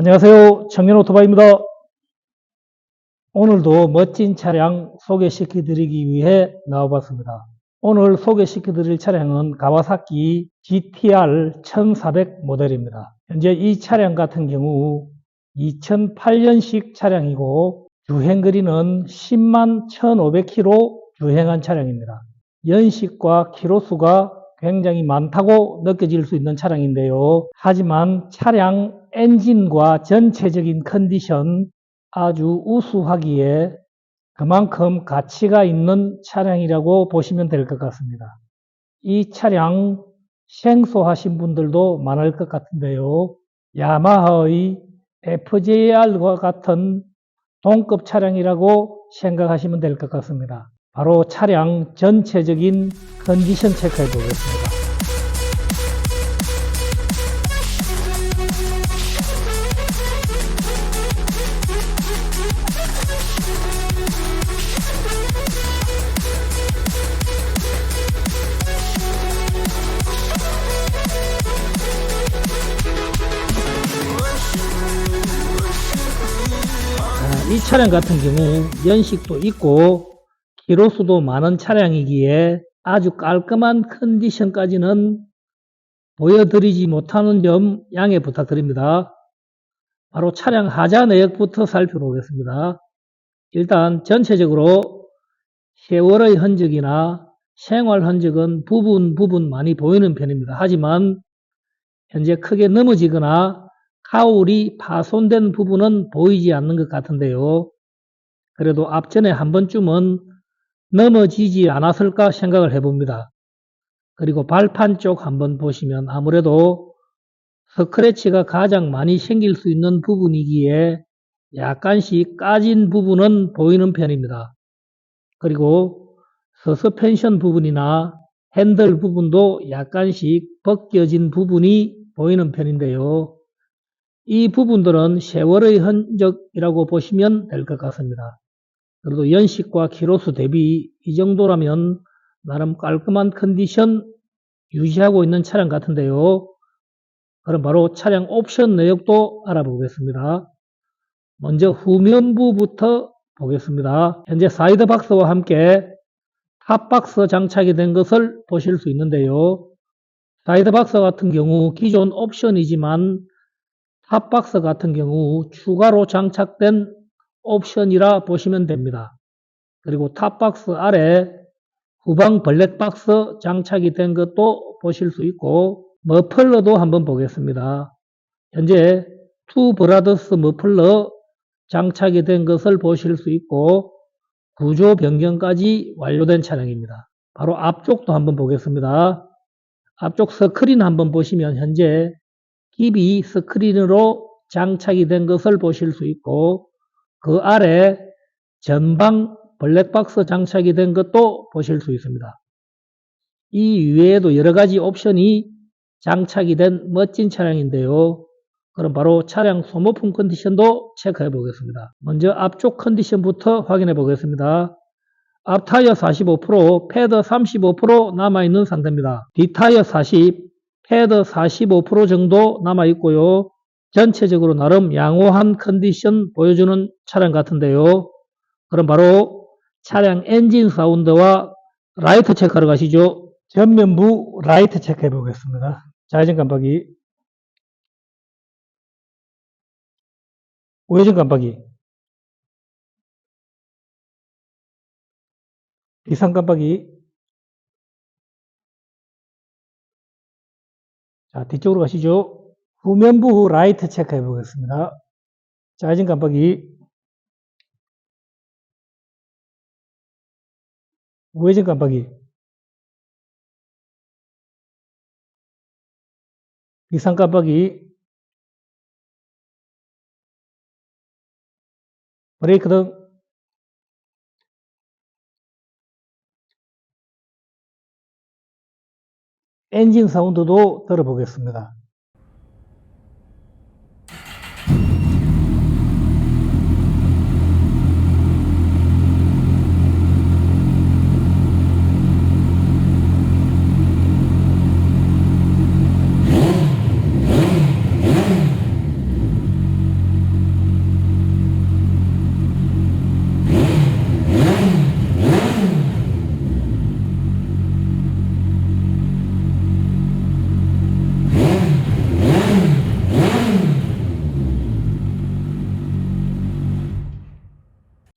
안녕하세요. 청년 오토바이입니다. 오늘도 멋진 차량 소개시켜 드리기 위해 나와봤습니다. 오늘 소개시켜 드릴 차량은 가와사키 GTR 1400 모델입니다. 현재 이 차량 같은 경우 2008년식 차량이고 주행 거리는 10만 1500km 주행한 차량입니다. 연식과 키로수가 굉장히 많다고 느껴질 수 있는 차량인데요. 하지만 차량 엔진과 전체적인 컨디션 아주 우수하기에 그만큼 가치가 있는 차량이라고 보시면 될 것 같습니다. 이 차량 생소하신 분들도 많을 것 같은데요. 야마하의 FJR과 같은 동급 차량이라고 생각하시면 될 것 같습니다. 바로 차량 전체적인 컨디션 체크해 보겠습니다. 차량 같은 경우 연식도 있고 키로수도 많은 차량이기에 아주 깔끔한 컨디션까지는 보여드리지 못하는 점 양해 부탁드립니다. 바로 차량 하자 내역부터 살펴보겠습니다. 일단 전체적으로 세월의 흔적이나 생활 흔적은 부분 부분 많이 보이는 편입니다. 하지만 현재 크게 넘어지거나 가울이 파손된 부분은 보이지 않는 것 같은데요. 그래도 앞전에 한 번쯤은 넘어지지 않았을까 생각을 해봅니다. 그리고 발판 쪽 한번 보시면 아무래도 스크래치가 가장 많이 생길 수 있는 부분이기에 약간씩 까진 부분은 보이는 편입니다. 그리고 서스펜션 부분이나 핸들 부분도 약간씩 벗겨진 부분이 보이는 편인데요. 이 부분들은 세월의 흔적이라고 보시면 될 것 같습니다. 그래도 연식과 키로수 대비 이 정도라면 나름 깔끔한 컨디션 유지하고 있는 차량 같은데요. 그럼 바로 차량 옵션 내역도 알아보겠습니다. 먼저 후면부부터 보겠습니다. 현재 사이드 박스와 함께 탑박스 장착이 된 것을 보실 수 있는데요. 사이드 박스 같은 경우 기존 옵션이지만 탑박스 같은 경우 추가로 장착된 옵션이라 보시면 됩니다. 그리고 탑박스 아래 후방 블랙박스 장착이 된 것도 보실 수 있고 머플러도 한번 보겠습니다. 현재 투 브라더스 머플러 장착이 된 것을 보실 수 있고 구조 변경까지 완료된 차량입니다. 바로 앞쪽도 한번 보겠습니다. 앞쪽 스크린 한번 보시면 현재 기비 스크린으로 장착이 된 것을 보실 수 있고 그 아래 전방 블랙박스 장착이 된 것도 보실 수 있습니다. 이 외에도 여러 가지 옵션이 장착이 된 멋진 차량인데요. 그럼 바로 차량 소모품 컨디션도 체크해 보겠습니다. 먼저 앞쪽 컨디션부터 확인해 보겠습니다. 앞 타이어 45%, 패드 35% 남아있는 상태입니다. 뒷 타이어 40, 패드 45% 정도 남아 있고요. 전체적으로 나름 양호한 컨디션 보여주는 차량 같은데요. 그럼 바로 차량 엔진 사운드와 라이트 체크하러 가시죠. 전면부 라이트 체크해 보겠습니다. 좌회전 깜빡이, 우회전 깜빡이, 비상 깜빡이, 자, 뒤쪽으로 가시죠. 후면부 라이트 체크해 보겠습니다. 좌회전 깜빡이, 우회전 깜빡이, 비상 깜빡이, 브레이크 등, 엔진 사운드도 들어보겠습니다.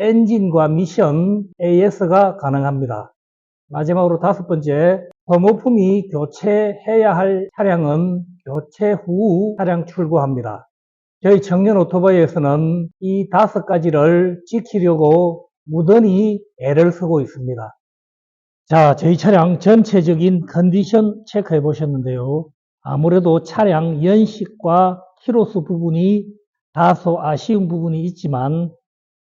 엔진과 미션 AS가 가능합니다. 마지막으로 다섯 번째, 소모품이 교체해야 할 차량은 교체 후 차량 출고합니다. 저희 청년 오토바이에서는 이 다섯 가지를 지키려고 무던히 애를 쓰고 있습니다. 자, 저희 차량 전체적인 컨디션 체크해 보셨는데요. 아무래도 차량 연식과 키로수 부분이 다소 아쉬운 부분이 있지만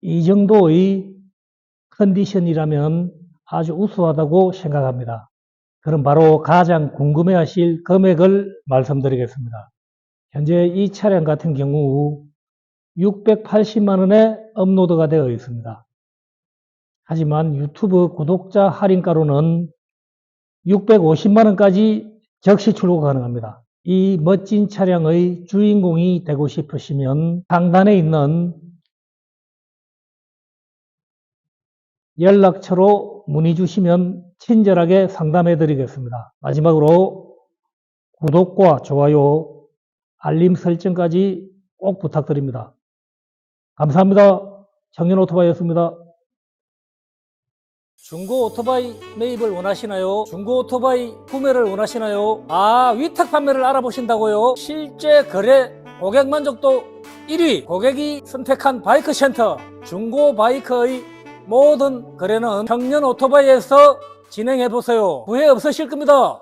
이 정도의 컨디션이라면 아주 우수하다고 생각합니다. 그럼 바로 가장 궁금해 하실 금액을 말씀드리겠습니다. 현재 이 차량 같은 경우 680만 원에 업로드가 되어 있습니다. 하지만 유튜브 구독자 할인가로는 650만 원까지 적시 출고 가능합니다. 이 멋진 차량의 주인공이 되고 싶으시면 상단에 있는 연락처로 문의 주시면 친절하게 상담해 드리겠습니다. 마지막으로 구독과 좋아요, 알림 설정까지 꼭 부탁드립니다. 감사합니다. 청년 오토바이였습니다. 중고 오토바이 매입을 원하시나요? 중고 오토바이 구매를 원하시나요? 아, 위탁 판매를 알아보신다고요? 실제 거래 고객 만족도 1위 고객이 선택한 바이크 센터 중고 바이크의 모든 거래는 청년 오토바이에서 진행해 보세요. 후회 없으실 겁니다.